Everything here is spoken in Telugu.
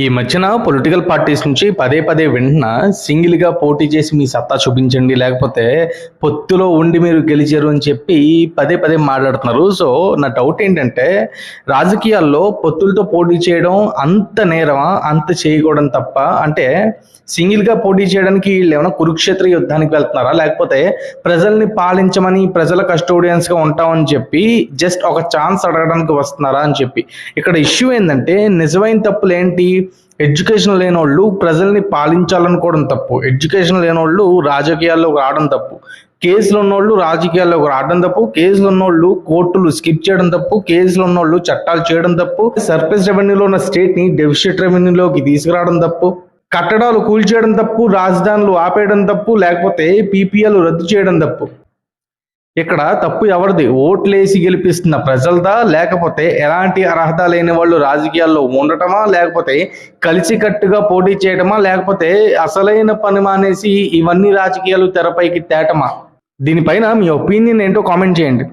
ఈ మధ్యన పొలిటికల్ పార్టీస్ నుంచి పదే పదే వింటున్నా సింగిల్గా పోటీ చేసి మీ సత్తా చూపించండి లేకపోతే పొత్తులో ఉండి మీరు గెలిచారు అని చెప్పి పదే పదే మాట్లాడుతున్నారు. సో నా డౌట్ ఏంటంటే రాజకీయాల్లో పొత్తులతో పోటీ చేయడం అంత నేరమా? అంత చేయకూడదు తప్ప? అంటే సింగిల్గా పోటీ చేయడానికి వీళ్ళు ఏమైనా కురుక్షేత్ర యుద్ధానికి వెళ్తున్నారా? లేకపోతే ప్రజల్ని పాలించమని ప్రజల కస్టోడియన్స్గా ఉంటామని చెప్పి జస్ట్ ఒక ఛాన్స్ అడగడానికి వస్తున్నారా అని చెప్పి. ఇక్కడ ఇష్యూ ఏంటంటే నిజమైన తప్పులు ఏంటి? ఎడ్యుకేషన్ లేని వాళ్ళు ప్రజల్ని పాలించాలనుకోవడం తప్పు. ఎడ్యుకేషన్ లేనోళ్ళు రాజకీయాల్లోకి రావడం తప్పు. కేసులు ఉన్నోళ్ళు రాజకీయాల్లోకి రావడం తప్పు. కేసులు ఉన్నోళ్ళు కోర్టులు స్కిప్ చేయడం తప్పు. కేసులు ఉన్నోళ్ళు చట్టాలు చేయడం తప్పు. సర్ఫేస్ రెవెన్యూలో ఉన్న స్టేట్ని డెఫిషిట్ రెవెన్యూలోకి తీసుకురావడం తప్పు. కట్టడాలు కూల్చేయడం తప్పు. రాజధానులు ఆపేయడం తప్పు. లేకపోతే పీపీఎల్ రద్దు చేయడం తప్పు. ఇక్కడ తప్పు ఎవరిది? ఓట్లేసి గెలిపిస్తున్న ప్రజలదా? లేకపోతే ఎలాంటి అర్హత లేని వాళ్ళు రాజకీయాల్లో ఉండటమా? లేకపోతే కలిసికట్టుగా పోటీ చేయటమా? లేకపోతే అసలైన పని మానేసి ఇవన్నీ రాజకీయాలు తెరపైకి తేటమా? దీనిపైన మీ ఒపీనియన్ ఏంటో కామెంట్ చేయండి.